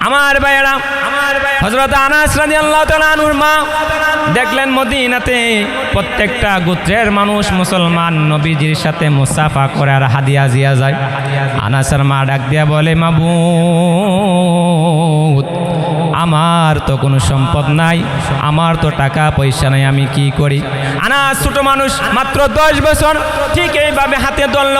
আমার আমার হজরত আনাস রাজি আল্লাহ তালুর মা দেখলেন মদিনাতে প্রত্যেকটা গোত্রের মানুষ মুসলমান, নবীজির সাথে মুসাফা করে আর হাদিয়া জিয়া যায়। আনাসের মা ডাক দিয়া বলে মাবু আমার তো কোনো সম্পদ নাই, আমার তো টাকা পয়সা নাই, আমি কি করি? আনাস ছোট মানুষ, মাত্র দশ বছর, ঠিক এইভাবে হাতে ধরল,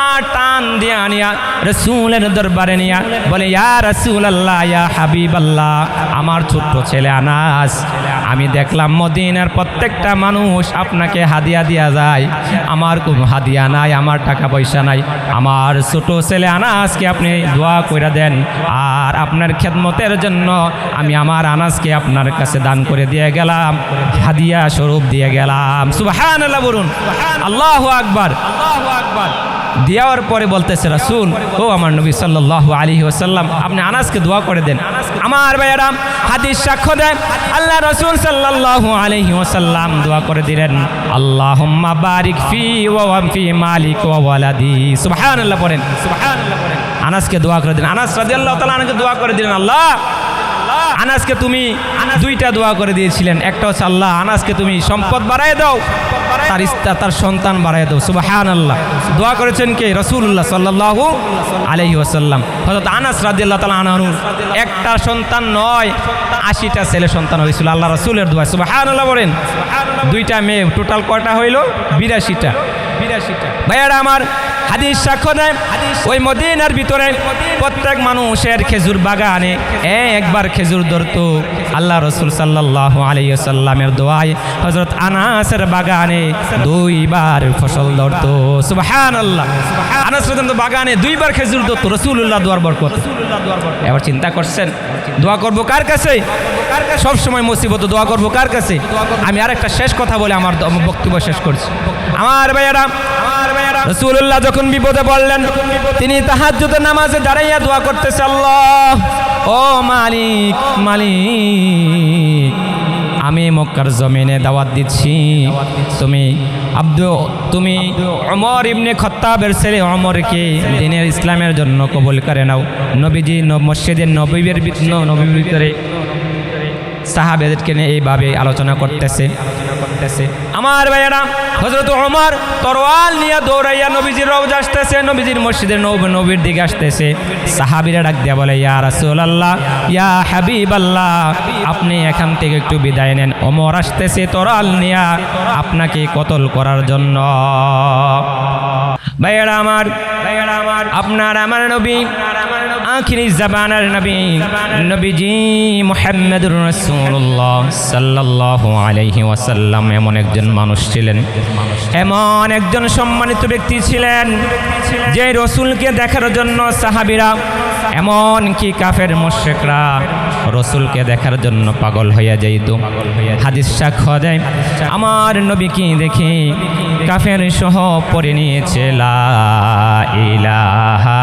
আর টান দিয়া আনিয়া রসুলের দরবারে নিয়া বলে, ইয়া রসুল আল্লাহ ইয়া হাবিব আল্লাহ আমার ছোট্ট ছেলে আনাস, আমি দেখলাম মদিনার প্রত্যেকটা মানুষ আপনাকে হাদিয়া দিয়া যায়, আমার কোনো হাদিয়া নাই, আমার টাকা পয়সা নাই, আমার ছোট ছেলে আনাসকে আপনি দোয়া করে দেন, আর আপনার খেদমতের জন্য আমি আমার আনাসকে আপনার কাছে দান করে দিয়ে গেলাম, হাদিয়া স্বরূপ দিয়ে গেলাম। সুবাহান আল্লাহ বলুন, আল্লাহ আকবার। আল্লাহ আকবার দেওয়ার পরে বলতেছে, রাসুল, ও আমার নবী সাল্লাহ আলী ওসাল্লাম আপনি আনাসকে দোয়া করে দেন। আমার ভাইয়ারাম হাদিস সাক্ষ্য দেন, আল্লাহ রসুল সাল্লাহ আলহি ওসাল্লাম দোয়া করে দিলেন আল্লাহ বারিক ফি ওয়াম ফি মালিক ওয়ালাদি। সুবহান আল্লাহ পড়েন সুবহান আল্লাহ পড়েন আনাসকে দোয়া করে দিলেন। আনাস রাদিয়াল্লাহু তাআলা আনাকে দোয়া করে দিলেন, আল্লাহ আনাসকে তুমি দুইটা দোয়া করে দিয়েছিলেন। একটা হচ্ছে আল্লাহ আনাসকে তুমি সম্পদ বাড়ায় দাও, তার ইস্তা তার সন্তান বাড়ায় দাও। সুবাহান আল্লাহ দোয়া করেছেন কে? রসুল্লাহ সাল্লাহ আলহি ওসাল্লাম হজরত আনাস রাদিয়াল্লাহ তালা আনানুর একটা সন্তান নয়, আশিটা ছেলে সন্তান হয়েছিল। আল্লাহ রসুলের দোয়া। সুবাহান আল্লাহ বলেন, দুইটা মেয়ে, টোটাল কয়টা হইল? বিরাশিটা। বিরাশিটা। ভাইয়ারা, আমার হাদিস সাক্ষ্য দেয় ওই মদিনার ভিতরে প্রত্যেক মানুষের খেজুর বাগানে একবার খেজুর ধরতো। আল্লাহ রসুল সাল্লাহ আলাইসাল্লামের দোয়ায় হজরত আনাসের বাগানে দুইবার ফসল ধরতো। সুবাহান আল্লাহ আনাস বাগানে দুইবার খেজুর ধরতো। রসুল্লাহ দোয়ার বরকত। এবার চিন্তা করছেন, দোয়া করব কার কাছে? সব সময় মুসিবত, দোয়া করব কার কাছে? আমি আর একটা শেষ কথা বলে আমার বক্তব্য শেষ করছি। আমার ভাইয়ারা, আমার রসুল্লাহ যখন বিপদে পড়লেন, তিনি তাহার তাহাজ্জুদের নামাজে দাঁড়াইয়া দোয়া করতেছে, আল্লাহ, ও মালিক মালিক, আমি মক্কার জমিনে দাওয়াত দিচ্ছি। তুমি আব্দু, তুমি অমর ইবনে খত্তাবের ছেলে অমরকে দিনের ইসলামের জন্য কবুল করে নাও। নবীজি মসজিদের নবীবের নবীর ভিতরে সাহাবেদেরকে নিয়ে এইভাবে আলোচনা করতেছে। করতেছে আমার ভাইয়েরা হজরত ওমর তরোয়াল নিয়ে দৌড়াইয়া নবীজির রোজ আসতেছে, নবীজির মসজিদের নব নবীর দিকে আসতেছে। সাহাবিরা ডাক দিয়া বলে, ইয়া রাসুল আল্লাহ ইয়া হাবিব আল্লাহ আপনি এখান থেকে একটু বিদায় নেন। ওমর আসতেছে তরোয়াল নিয়া আপনাকে কতল করার জন্য। ভাইয়েরা আমার ভাইয়েরা আমার, আপনার, আমার নবী আখিরি জাবানার নবী, নবীজি মুহাম্মদুর রাসূলুল্লাহ সাল্লাল্লাহু আলাইহি ওয়াসাল্লাম এমন একজন মানুষ ছিলেন। এমন একজন সম্মানিত ব্যক্তি ছিলেন যে রসুলকে দেখার জন্য সাহাবীরা, এমন কি কাফের মুশরিকরা রসুলকে দেখার জন্য পাগল হইয়া যাইত। হাদিস সাক্ষ্য দেয়, আমার নবীকে দেখি কাফের সহ পরে নিয়েছে, লা ইলাহা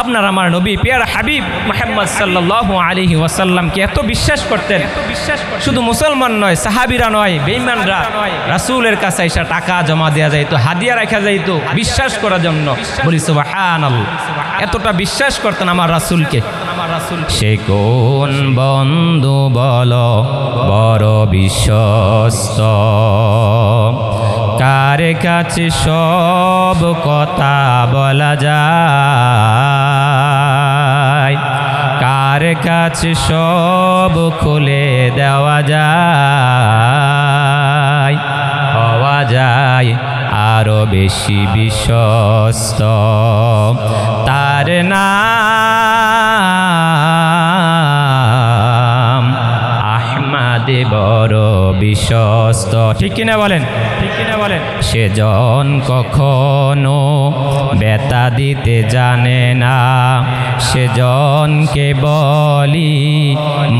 আপনার আমার নবী, পেয়ার হাবিব মোহাম্মদ সাল্লাহ আলিহি ওয়াসাল্লামকে এত বিশ্বাস করতেন? বিশ্বাস শুধু মুসলমান নয়, সাহাবিরা নয় বেইমানরা রাসুলের কাছে এসে টাকা জমা দেওয়া যাইতো, হাদিয়া রাখা যাইতো, বিশ্বাস করার জন্য। বলি সুবাহান এতটা বিশ্বাস করতেন আমার রাসুলকে। সে কোন বন্ধু বল, বড় বিশ্বস্ত। কার কাছে সব কথা বলা যায়? কার কাছে সব খুলে দেওয়া যায়? হওয়া যায় আরও বেশি বিশ্বস্ত। তার আহমাদে বড় বিশ্বস্ত। ঠিক কিনা বলেন? সেজন কখনো বেতা দিতে জানে না। সেজনকে বলি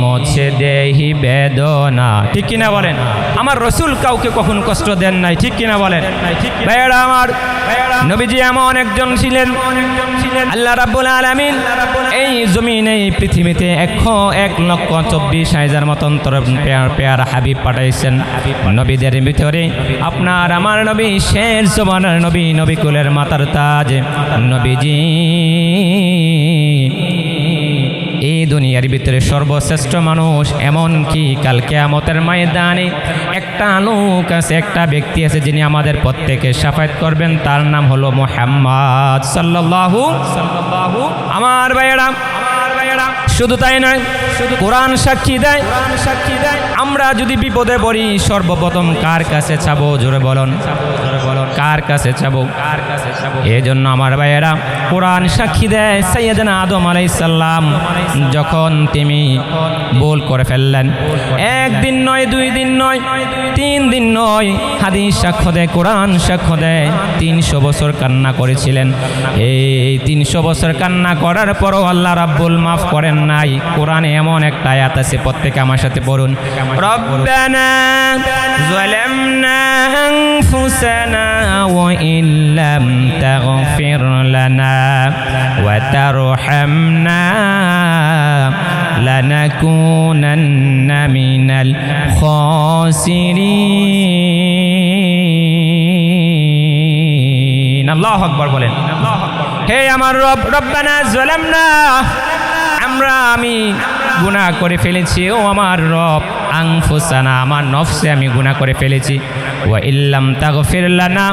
মোছে দেহি বেদনা। ঠিক কিনা বলেন? আমার রসুল কাউকে কখনো কষ্ট দেন নাই ঠিক কিনা বলেন? ভাইয়েরা আমার নবীজি এমন একজন ছিলেন। আল্লাহ রাব্বুল আলামিন এই জমিনে এই পৃথিবীতে এক এক লক্ষ চব্বিশ হাজার মতন পেয়ার হাবিব পাঠাইছেন। নবীদের ভিতরে আপনার আমার নবী শের জমানার নবী নবী কুলের মাতার তাজ। নবীজি, এই দুনিয়ার ভিতরে সর্বশ্রেষ্ঠ মানুষ, এমন কি কালকে আমতের ময়দানে একটা লোক আছে, একটা ব্যক্তি আছে, যিনি আমাদের প্রত্যেকে সাফায়াত করবেন, তার নাম হলো মোহাম্মদ সাল্লাল্লাহু আমার ভাইয়েরা আমার ভাইয়েরা। শুধু তাই নয় কোরআন সাক্ষী দেয়। সাক্ষী দেয় আমরা যদি বিপদে পড়ি, সর্বপ্রথম কার কাছে চাবো? জোরে বলুন। কার কাছে চাবো? কার কাছে চাবো এই জন্য আমার ভাইয়েরা, কোরআন সাক্ষী দেয় সৈয়দনা আদম আলাইসাল্লাম যখন তিনি ভুল করে ফেললেন। একদিন নয়, দুই দিন নয়, তিন দিন নয়, হাদিস সাক্ষ্য দেয়, কোরআন সাক্ষ্য দেয়। তিনশো বছর কান্না করেছিলেন। এই তিনশো বছর কান্না করার পরও আল্লাহ রাব্বুল মাফ করেন নাই, কোরআনে এমন একটা আয়াত আছে, প্রত্যেকে আমার সাথে পড়ুন। বলেন। হে আমার রব, রব্বানা যালামনা আমরা, আমি গুনাহ করে ফেলেছি। ও আমার রব আংফুসানা আমার নফসে আমি গুনাহ করে ফেলেছি। ও ইল্লাম তাগফির লানা,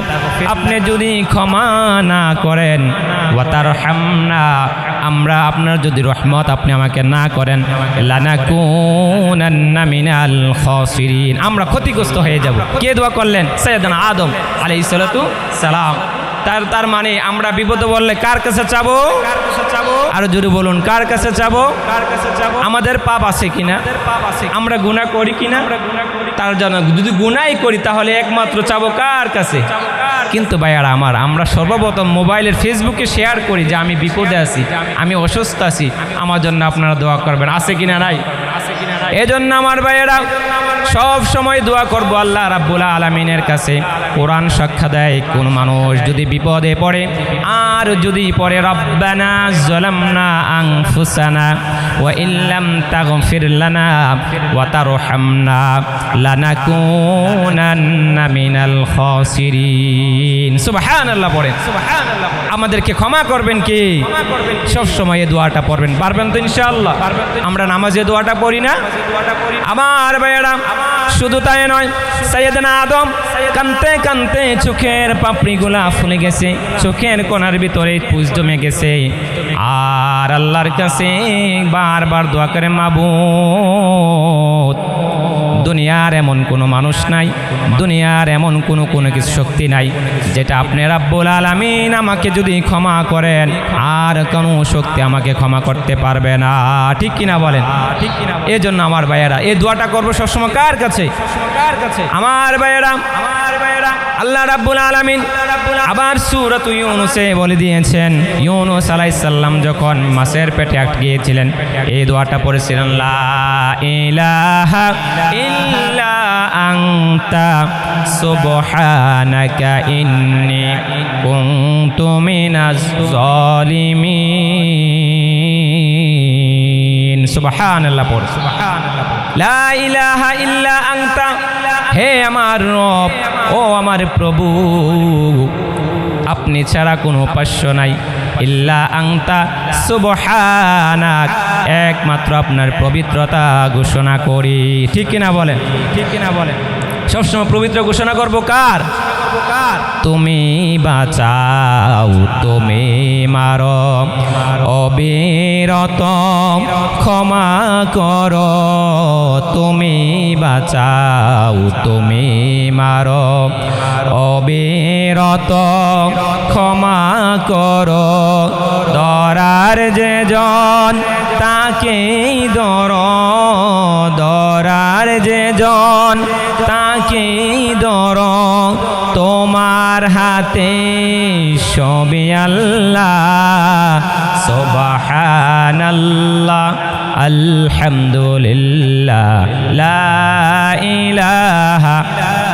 আপনি যদি ক্ষমা না করেন, ওয়া তারহামনা, আমরা আপনার যদি রহমত আপনি আমাকে না করেন, লানাকুনান্না মিনাল খাসিরিন। আমরা ক্ষতিগ্রস্ত হয়ে যাব। কে দোয়া করলেন? সৈয়দনা আদম সালাতু সালাম। তার তার মানে আমরা বিপদে বললে কার কাছে চাবো? আরও জোরে বলুন কার কাছে চাবো কার কাছে চাবো আমাদের পাপ আছে কিনা? পাপ আছে আমরা গুনাহ করি কিনা? আমরা গুনাহ করি। তার জন্য যদি গুণাই করি তাহলে একমাত্র চাবো কার কাছে? কিন্তু ভাইয়ারা আমার আমরা সর্বপ্রথম মোবাইলের ফেসবুকে শেয়ার করি যে আমি বিপদে আছি আমি অসুস্থ আছি আমার জন্য আপনারা দোয়া করবেন। আছে কিনা নাই? এজন্য আমার ভাইয়েরা সব সময় দোয়া করব আল্লাহ রাব্বুল আলমিনের কাছে। কোরআন সাক্ষা দেয়, কোন মানুষ যদি বিপদে পড়ে, আর যদি পড়ে, রব্বানা জলামনা আনফুসানা ওয়া ইল্লাম তাগফির লানা ওয়া তারহামনা লানাকুনান্না মিনাল খাসিরিন। সুবহানাল্লাহ পড়েন। সুবহানাল্লাহ আমাদেরকে ক্ষমা করবেন কি? সব সময় এই দোয়াটা পড়বেন। পারবেন তো ইনশাআল্লাহ? আমরা নামাজে দোয়াটা পড়ি না? আমার ভাইয়েরা শুধু তাই নয় সৈয়দনা আদম কানতে কানতে চোখের পাপড়িগুলা ফুলে গেছে, চোখের কোনার ভিতরে পুজ জমে গেছে। আর আল্লাহর কাছে বারবার দোয়া করে মাবুদ দুনিয়ার এমন কোনো মানুষ নাই, দুনিয়ার এমন কোনো কোনো কিছু শক্তি নাই, যেটা আপনি রাব্বুল আলামিন আমাকে যদি ক্ষমা করেন, আর কোনো শক্তি আমাকে ক্ষমা করতে পারবে না। ঠিক কিনা বলেন? ঠিক কিনা এই জন্য আমার ভাইয়েরা, এই দোয়াটা করব সবসময় কার কাছে? কার কাছে আমার ভাইয়েরা আমার ভাইয়েরা আল্লাহ রাব্বুল আলামিন আবার সূরাত ইউনুসে বলে দিয়েছেন, ইউনুস আলাইহিস সালাম যখন মাছের পেটে আটকে গিয়েছিলেন, এই দোয়াটা পড়েছিলেন, লা ইলাহা ইল্লা আনতা সুবহানাকা ইন্নী কুনতু মিনাজ জালিমিন সুবহানাল্লাহ পড়, সুবহানাল্লাহ লা ইলাহা ইল্লা আনতা। হে আমার রব, ও আমার প্রভু, আপনি ছাড়া কোনো উপাস্য নাই। ইল্লা আংতা সুবহানাক। একমাত্র আপনার পবিত্রতা ঘোষণা করি। ঠিক কিনা বলেন? ঠিক কিনা বলেন? সবসময় পবিত্র ঘোষণা করব কার? তুমি বাঁচাও, তুমি মার। অবিরত ক্ষমা কর, তুমি বাঁচাও, তুমি মার। অবিরত ক্ষমা কর দরার যে জন তাকেই দর দরার যে জন তাকেই দর তোমার হাতে সবে আল্লাহ। আল্লাহ আলহামদুলিল্লাহ লা ইলাহা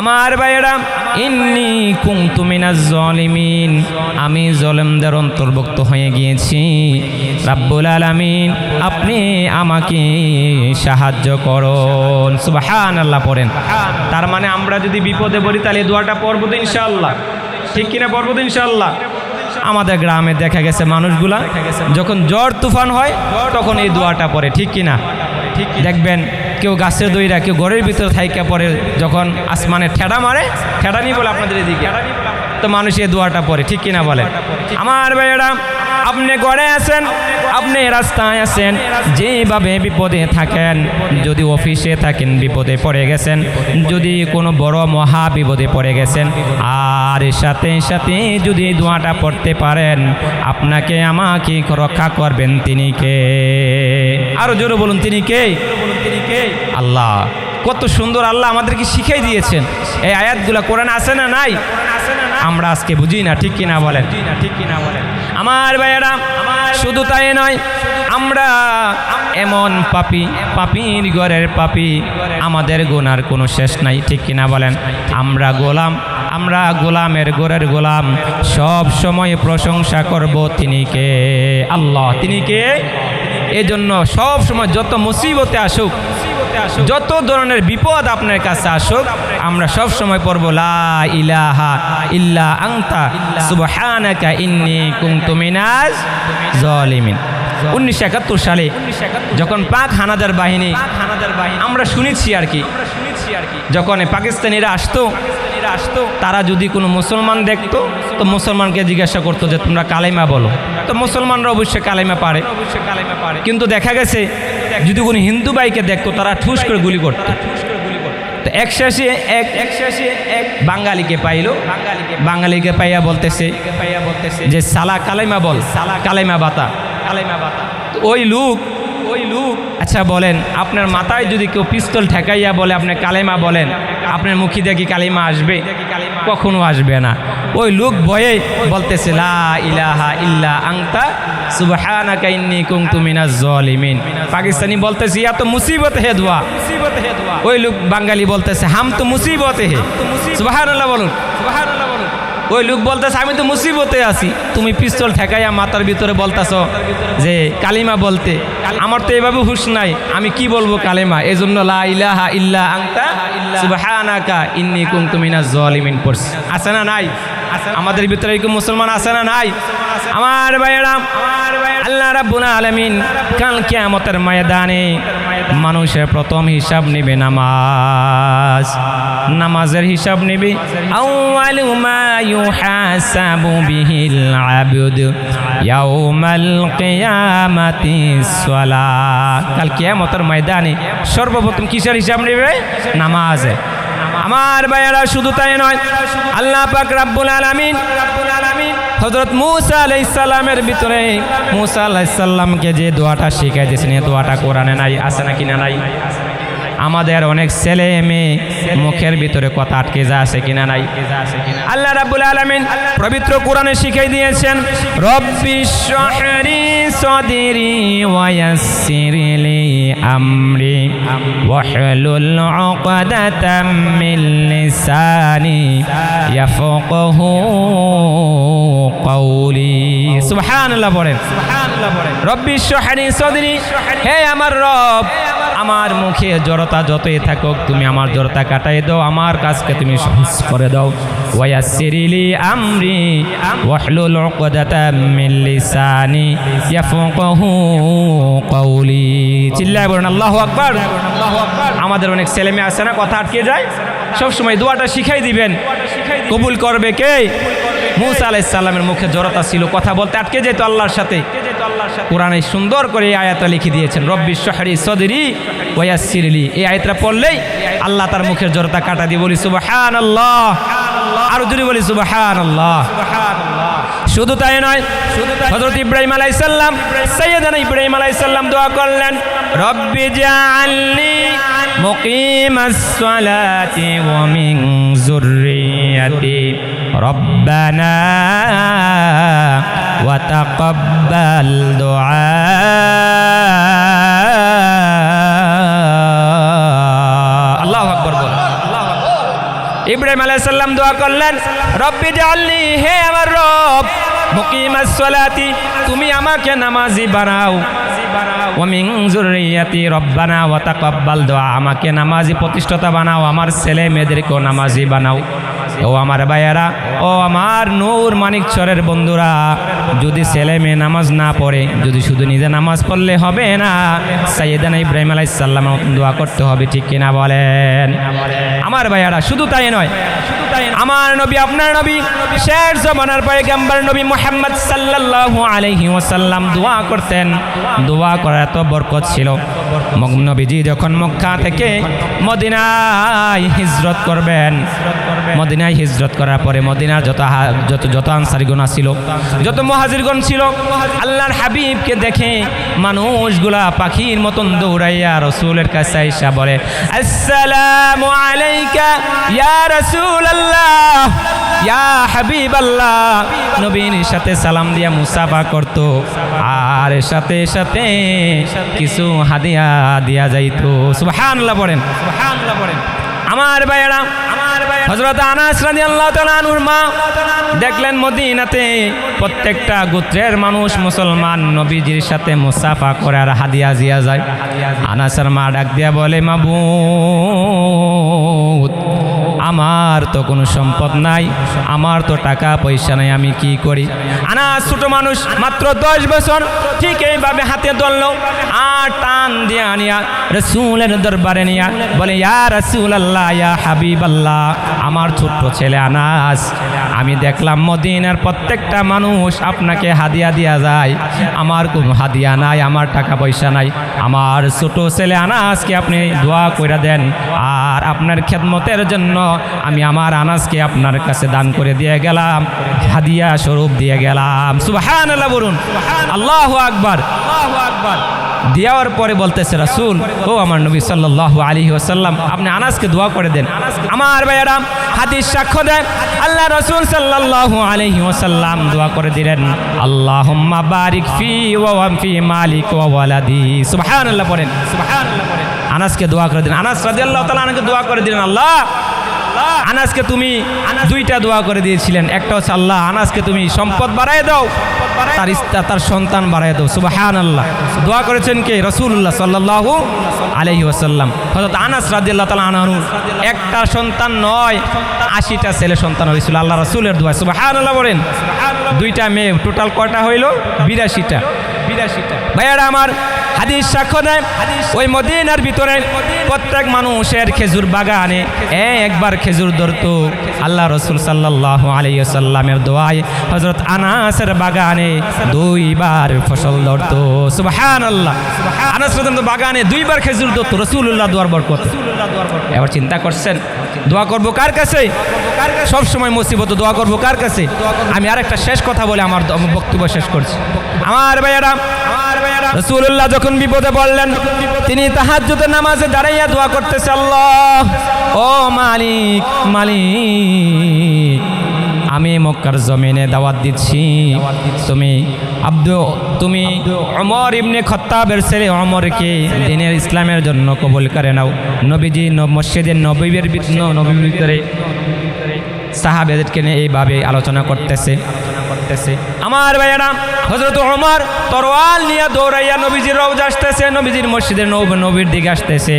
আমার ভাইয়েরা, ইন্নি কুনতু মিনাজ জালিমিন। আমি জলেমদের অন্তর্ভুক্ত হয়ে গিয়েছি। রাব্বুল আলামিন, আপনি আমাকে সাহায্য করুন। সুবহানাল্লাহ পড়েন। তার মানে আমরা যদি বিপদে পড়ি, তাহলে দোয়াটা পড়ব তো ইনশাআল্লাহ। ঠিক কিনা পড়ব তো ইনশাআল্লাহ? আমাদের গ্রামে দেখা গেছে মানুষগুলা, যখন জ্বর তুফান হয়, তখন এই দোয়াটা পড়ে। ঠিক কিনা? ঠিক দেখবেন কেউ গাছের দইরা, কেউ ঘরের ভিতরে থাইকা পরে যখন আসমানে ঠেডা মারে ঠেডা নিয়ে বলে আপনাদের এদিকে। তো মানুষ এই দোয়াটা পড়ে, ঠিক কিনা বলে? আমার ভাইয়েরা, আপনি ঘরে আছেন, আপনি রাস্তায় আছেন, যেভাবে বিপদে থাকেন, যদি অফিসে থাকেন, বিপদে পড়ে গেছেন, যদি কোনো বড় মহা বিপদে পড়ে গেছেন, আর সাথে সাথে যদি দোয়াটা পড়তে পারেন, আপনাকে আমাকে রক্ষা করবেন তিনি কে? আরও জোরে বলুন, তিনি কে? আল্লাহ, কত সুন্দর আল্লাহ আমাদেরকে শিখাই দিয়েছেন। এই আয়াতগুলো কোরআন আছে না নাই? আমরা আজকে বুঝি না, ঠিক কিনা বলেন? ঠিক কিনা বলেন আমার ভাইয়েরা, শুধু তাই নয়, আমরা এমন পাপি, পাপির ঘরের পাপি, আমাদের গোনার কোনো শেষ নাই, ঠিক কিনা বলেন? আমরা গোলাম, আমরা গোলামের গোরের গোলাম, সব সময় প্রশংসা করব তিনি কে? আল্লাহ, তিনি কে? এজন্য সব সময় যত মুসিবতে আসুক, যত ধরনের বিপদ আপনার কাছে আসুক, আমরা সব সময় পড়ব, লা ইলাহা ইল্লা আংতা সুবহানাকা ইন্নী কুনতু মিনাজ জালিমিন উনিশশো একাত্তর সালে যখন পাক হানাদার বাহিনী, আমরা শুনেছি আর কি, যখন পাকিস্তানিরা আসতো আসতো, তারা যদি কোনো মুসলমান দেখতো, তো মুসলমানকে জিজ্ঞাসা করতো যে, তোমরা কালেমা বলো? তো মুসলমানরা অবশ্যই কালেমা পারে। অবশ্যই কালেমা পারে কিন্তু দেখা গেছে, যদি কোনো হিন্দু ভাইকে দেখতো, তারা ঠুস করে গুলি করতো। তো এক শেষে এক এক শেষে এক বাঙালিকে পাইলো। বাঙালিকে বাঙালিকে পাইয়া বলতেছে পাইয়া বলতেছে যে, সালা কালেমা বল সালা কালেমা বাতা। কালেমা বাতা ওই লুক, ওই লোক আচ্ছা বলেন, আপনার মাথায় যদি কেউ পিস্তল ঠেকাইয়া বলে, আপনি কালেমা বলেন, আপনার মুখি দেখি কালিমা আসবে? কখনো আসবে না। ওই লোক ভয়ে বলতেছে, লা ইলাহা ইল্লা আংতা পাকিস্তানি বলতেছে, ইয়া তো মুসিবত হে দোয়া। মুসিবত হে দোয়া ওই লোক বাঙালি বলতেছে, হাম তো মুসিবত হে। সুবহানাল্লাহ বলুন সুবহানাল্লাহ বলুন। ওই লোক বলতেছে, আমি তো মুসিবতে আছি। তুমি পিস্তল ঠেকাইয়া মাথার ভিতরে বলতেছ যে, কালিমা বলতে। আমার তো এভাবে হুশ নাই। আমি কি বলব কালিমা? এই জন্য কুনতু জল ইমিন আছে না নাই? আমাদের ভিতরে এরকম মুসলমান আছে না নাই? আমার ভাইয়েরা, আল্লাহ রাব্বুল আলামিন কাল কিয়ামতের ময়দানে মানুষের প্রথম হিসাব নেবে নামাজ। নামাজের হিসাব নেবে। আউয়ালু মা ইউহাসাবু বিহিল আবদ ইয়াউমাল কিয়ামাতি সালাত কাল কিয়ামতের ময়দানে সর্বপ্রথম কিসের হিসাব নেবে? নামাজে। আমার ভাইয়েরা শুধু তাই নয়, আল্লাহ পাক রাব্বুল আলামিন হজরত মুসা আলাইসাল্লামের ভিতরে মুসা আলাইসাল্লামকে যে দোয়াটা শিখাই দিয়েছেন এই দোয়াটা কোরআনে নাই, আছে নাকি না নাই? আমাদের অনেক ছেলে মেয়ে মুখের ভিতরে কথা আটকে যা আছে কিনা নাই? আল্লাহ রাব্বুল আলামিন পবিত্র কোরআনে শিখাই দিয়েছেন, রব্বি শহরি সদিরি ওয়াসিরলি আমরি ওয়াহলুল উকদাতাম মিন লিসানি ইয়াফকাহু কওলি। সুবহানাল্লাহ বলেন সুবহানাল্লাহ বলেন। রব্বি শহরি সদিরি, হে আমার রব আমার মুখে জড়তা যতই থাকুক, তুমি আমার জড়তা কাটাই দাও, আমার কাজকে তুমি সহজ করে দাও। ওয়াসিরিলি আমরি, ওয়াহলুল উকদাতাম মিন লিসানি ইয়াফকাহু কওলি। চিল্লায় বলেন, আল্লাহু আকবার। আমাদের অনেক ছেলে মেয়ে আছে না, কথা আটকে যায়। সব সময় দোয়াটা শিখাই দিবেন। কবুল করবে কে? মুসা আলাইহিস সালামের মুখে জড়তা ছিল, কথা বলতে আটকে যেত আল্লাহর সাথে। কোরআনে সুন্দর করে এই আয়াতটা লিখে দিয়েছেন রব্বি শহরি সদরি ওয়াসিরলি এই আয়াতটা পড়লেই আল্লাহ তার মুখের জড়তা কাটা দিয়ে বলি সুবহান আল্লাহ আরও জোরে বলি সুবহান আল্লাহ শুধু তাই নয় হযরত ইব্রাহিম আলাইহিস সালাম সাইয়েদানা ইব্রাহিম আলাইহিস সালাম দোয়া করলেন রব্বি জাআলনি মুকিমাস সালাতি ওয়া মিন যুররিয়াতি ওয়া তাকাব্বাল দুআ আল্লাহু আকবার বল ইব্রাহিম আলাইহিস সালাম দোয়া করলেন রব্বি জাআলনি হে আমার রব মুকিমাস সালাতি তুমি আমাকে নামাজি বানাও রব্বানা ওয়া তাকাব্বাল দুআ আমাকে নামাজি প্রতিষ্ঠাতা বানাও আমার ছেলে মেয়েদেরকেও নামাজি বানাও ও আমার ভাইয়েরা, ও আমার নূর মানিকচরের বন্ধুরা, যদি ছেলে মেয়ে নামাজ না পড়ে, যদি শুধু নিজে নামাজ পড়লে হবে না, সাইয়েদানা ইব্রাহিম আলাইহিস সালাম দোয়া করতে হবে, ঠিক কিনা বলেন? আমার ভাইয়ারা, শুধু তাই নয়, আমার নবী, আপনার নবী, শেষ জমানার পয়গম্বর নবী মুহাম্মদ সাল্লাল্লাহু আলাইহি ওয়াসাল্লাম দোয়া করতেন। দোয়া করার এত বরকত ছিল। নবীজি যখন মক্কা থেকে মদিনায় হিজরত করবেন, মদিনায় হিজরত করার পরে মদিনার যত যত যত আনসারিগণ ছিল যত মহাজিরগণ ছিল, আল্লাহর হাবিবকে দেখে মানুষগুলা পাখির মতন দৌড়াইয়া রসুলের কাছে আইসা বলে, আসসালামু আলাইকা ইয়া রাসূলুল্লাহ। ইয়া হাবিবাল্লাহ, নবীর সাথে সালাম দিয়া মুসাফা করত। আর সাথে সাথে কিছু হাদিয়া দিয়া যাইতো। সুবহানাল্লাহ পড়েন। সুবহানাল্লাহ পড়েন। আমার ভাইয়েরা, হযরত আনাস রাদিয়াল্লাহু তাআলা আনহুর মা, দেখলেন মদিনাতে প্রত্যেকটা গোত্রের মানুষ মুসলমান নবীজির সাথে মুসাফা করে আর হাদিয়া জিয়া যায়। আনাসের মা ডাক দিয়া বলে, মাবুদ আমার তো কোনো সম্পদ নাই, আমার তো টাকা পয়সা নাই, আমি কি করি? আনা ছোট মানুষ, মাত্র দশ বছর, ঠিক এইভাবে হাতে ধরলো। আর টান দিয়ে আনিয়া রসুলের দরবারে নিয়া বলে, ইয়া রসুল আল্লাহ ইয়া হাবিব আল্লাহ আমার ছোট্ট ছেলে আনাস, আমি দেখলাম মদিনার প্রত্যেকটা মানুষ আপনাকে হাদিয়া দিয়া যায়। আমার কোনো হাদিয়া নাই, আমার টাকা পয়সা নাই। আমার ছোট ছেলে আনাসকে আপনি দোয়া করে দেন। আর আপনার খেদমতের জন্য আমি আমার আনাসকে আপনার কাছে দান করে দিয়ে গেলাম, হাদিয়া স্বরূপ দিয়ে গেলাম। আল্লাহ বলুন। আল্লাহ আকবার। আল্লাহ আকবার। দেওয়ার পরে বলতেছে, রাসুল, ও আমার নবী সাল্লাল্লাহু আলী ওসাল্লাম আপনি আনাজকে দোয়া করে দেন। আমার ভাইয়ারা, হাদিস সাক্ষ্য দেন আল্লাহ রসুল সাল্লাল্লাহু আলাইহি ওসাল্লাম দোয়া করে দিলেন আল্লাহ বারিক ফি ওয়া ফি মালিক ওয়া ওয়ালাদি। সুবহানাল্লাহ পড়েন সুবহানাল্লাহ পড়েন। আনাসকে দোয়া করে দিন আনাস রাদিয়াল্লাহু তাআলা আনাকে দোয়া করে দিলেন, আল্লাহ আনাসকে তুমি দুইটা দোয়া করে দিয়েছিলেন। একটা হচ্ছে আল্লাহ, আনাসকে তুমি সম্পদ বাড়ায় দাও, তার তার সন্তান বাড়ায় দাও। সুবাহান আল্লাহ দোয়া করেছেন কে? রসুল্লাহ সাল্লাল্লাহু আলাইহি ওয়াসাল্লাম। হযরত আনাস রাদিয়াল্লাহু তাআলা আনহু, একটা সন্তান নয়, আশিটা ছেলে সন্তান হয়েছিল। আল্লাহ রসুলের দোয়া। সুবহানাল্লাহ বলেন, দুইটা মেয়ে, টোটাল কয়টা হইল? বিরাশিটা। ভাইয়ারা আমার হাদিস সাক্ষ্য দেয় ওই মদিনার ভিতরে প্রত্যেক মানুষের খেজুর বাগানে একবার খেজুর ধরতো। আল্লাহ রসুল সাল্লাহ আলাইসাল্লামের দোয়ায় হজরত আনাসের বাগানে দুইবার ফসল ধরতো। সুবাহান আল্লাহ আনাস বাগানে দুইবার খেজুর ধরতো। রসুল্লাহ দোয়ার বরকত। এবার চিন্তা করছেন দোয়া করব কার কাছে? সব সময় মুসিবত দোয়া করব কার কাছে? আমি আর একটা শেষ কথা বলে আমার বক্তব্য শেষ করছি। আমার ভাইয়ারা রসুল্লাহ যখন বিপদে পড়লেন তিনি তাহাজ্জুদের নামাজে দাঁড়াইয়া দোয়া করতেছে আল্লাহ ও মালিক মালিক আমি মক্কার জমিনে দাওয়াত দিচ্ছি। তুমি আব্দু তুমি অমর ইবনে খত্তাবের ছেলে অমরকে দিনের ইসলামের জন্য কবুল করে নাও। নবীজি মসজিদের নবীবের নবীর ভিতরে সাহাবেদেরকে নিয়ে এইভাবে আলোচনা করতেছে। করতেছে আমার ভাইয়েরা হজরত ওমর তরোয়াল নিয়ে দৌড়াইয়া নবীজির রোজ আসতেছে, নবীজির মসজিদের নব নবীর দিকে আসতেছে।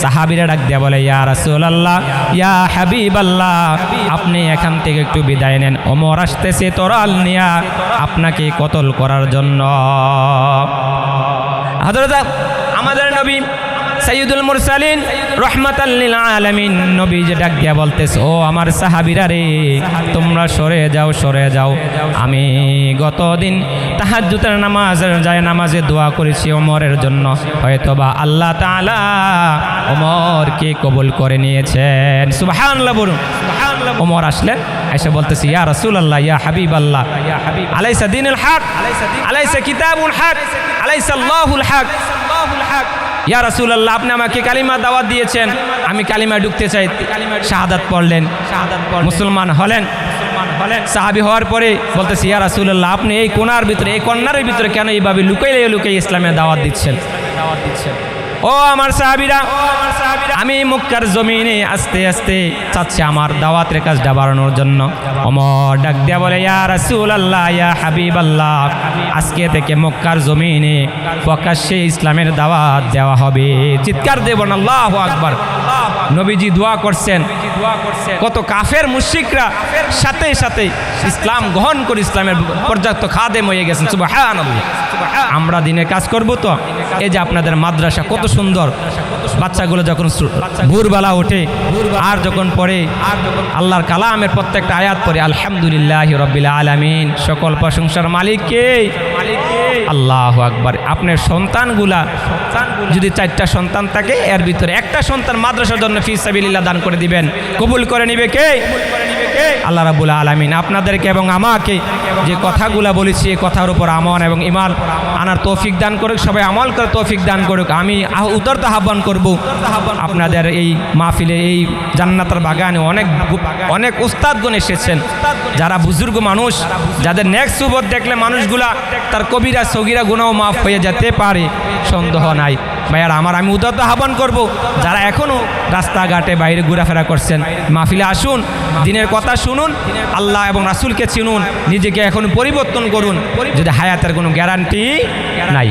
সাহাবিরা ডাক দিয়া বলে, ইয়া রাসূল আল্লাহ ইয়া হাবিব আল্লাহ আপনি এখান থেকে একটু বিদায় নেন। ওমর আসতেছে তরোয়াল নিয়া আপনাকে কতল করার জন্য। হজরত আমাদের নবী সৈয়দুল মুরসালিন রহমাতাল্লিল আলামিন। নবী যে ডাক দিয়া বলতেছে, ও আমার সাহাবিরা রে, তোমরা সরে যাও সরে যাও। আমি গতদিন তাহাজ্জুদের নামাজের যায় নামাজে দোয়া করেছি ওমরের জন্য। হয়তোবা আল্লাহ তাআলা ওমরকে কবুল করে নিয়েছেন। সুবহানাল্লাহ বলুন। ওমর আসলেন এসে বলতেছি, ইয়া রসুল রাসূলুল্লাহ, ইয়া হাবিবাল্লাহ। আলাইসা দিনুল হক, আলাইসা কিতাবুল হক, আলাইসা আল্লাহুল হক। ইয়া রাসুল্লাহ আপনি আমাকে কালিমা দাওয়াত দিয়েছেন। আমি কালিমা ঢুকতে চাই। শাহাদাত পড়লেন। মুসলমান হলেন। সাহাবি হওয়ার পরে বলতেছি, ইয়া রাসুল্লাহ আপনি এই কোনার ভিতরে, এই কন্যারের ভিতরে কেন এইভাবে লুকাইলে লুকাই ইসলামে দাওয়াত দিচ্ছেন দাওয়াত দিচ্ছেন? ও আমার সাহাবিরা, আমি মুক্কার জমিনে আস্তে আস্তে চাচ্ছি আমার দাওয়াতের কাজটা বাড়ানোর জন্য। অমর ডাক দিয়া বলে, ইয়া রাসুল আল্লাহ ইয়া হাবিব আল্লাহ আজকে থেকে মক্কার জমিনে প্রকাশ্যে ইসলামের দাওয়াত দেওয়া হবে। চিৎকার দেবন, আল্লাহ আকবার। নবীজি দোয়া করছেন। কত কাফের মুশিকরা সাথে সাথে ইসলাম গ্রহণ করে ইসলামের পর্যাপ্ত খাদেম হয়ে গেছেন। আমরা দিনে কাজ করব তো? এই যে আপনাদের মাদ্রাসা কত সুন্দর। বাচ্চাগুলো যখন ভোরবেলা ওঠে, আর যখন পড়ে, আল্লাহর কালামের প্রত্যেকটা আয়াত পড়ে, আলহামদুলিল্লাহ রবিল্লা আলমিন সকল প্রশংসার মালিককে আল্লাহ আকবার। আপনার সন্তানগুলা যদি চারটা সন্তান থাকে, এর ভিতরে একটা সন্তান মাদ্রাসার জন্য ফিস সাবিল্লাহ দান করে দিবেন। কবুল করে নিবে কে? আল্লাহ রাবুল আলমিন আপনাদেরকে এবং আমাকে যে কথাগুলা বলেছি, এই কথার উপর আমন এবং ইমান আনার তৌফিক দান করুক, সবাই আমল করে তৌফিক দান করুক। আমি উত্তরত আহ্বান করব আপনাদের এই মাহফিলে, এই জান্নাতের বাগানে অনেক অনেক উস্তাদগণ এসেছেন। যারা বুজুর্গ মানুষ, যাদের নেক্সট সুবত দেখলে মানুষগুলা তার কবিরা, সগিরা গুণাও মাফ হয়ে যেতে পারে, সন্দেহ নাই। ভাইয়ার আমার আমি উদারত আহ্বান করব যারা এখনও রাস্তাঘাটে বাইরে ঘোরাফেরা করছেন মাহফিলে আসুন দিনের কথা শুনুন আল্লাহ এবং রাসুলকে চিনুন নিজেকে এখন পরিবর্তন করুন যদি হায়াতের কোনো গ্যারান্টি নাই।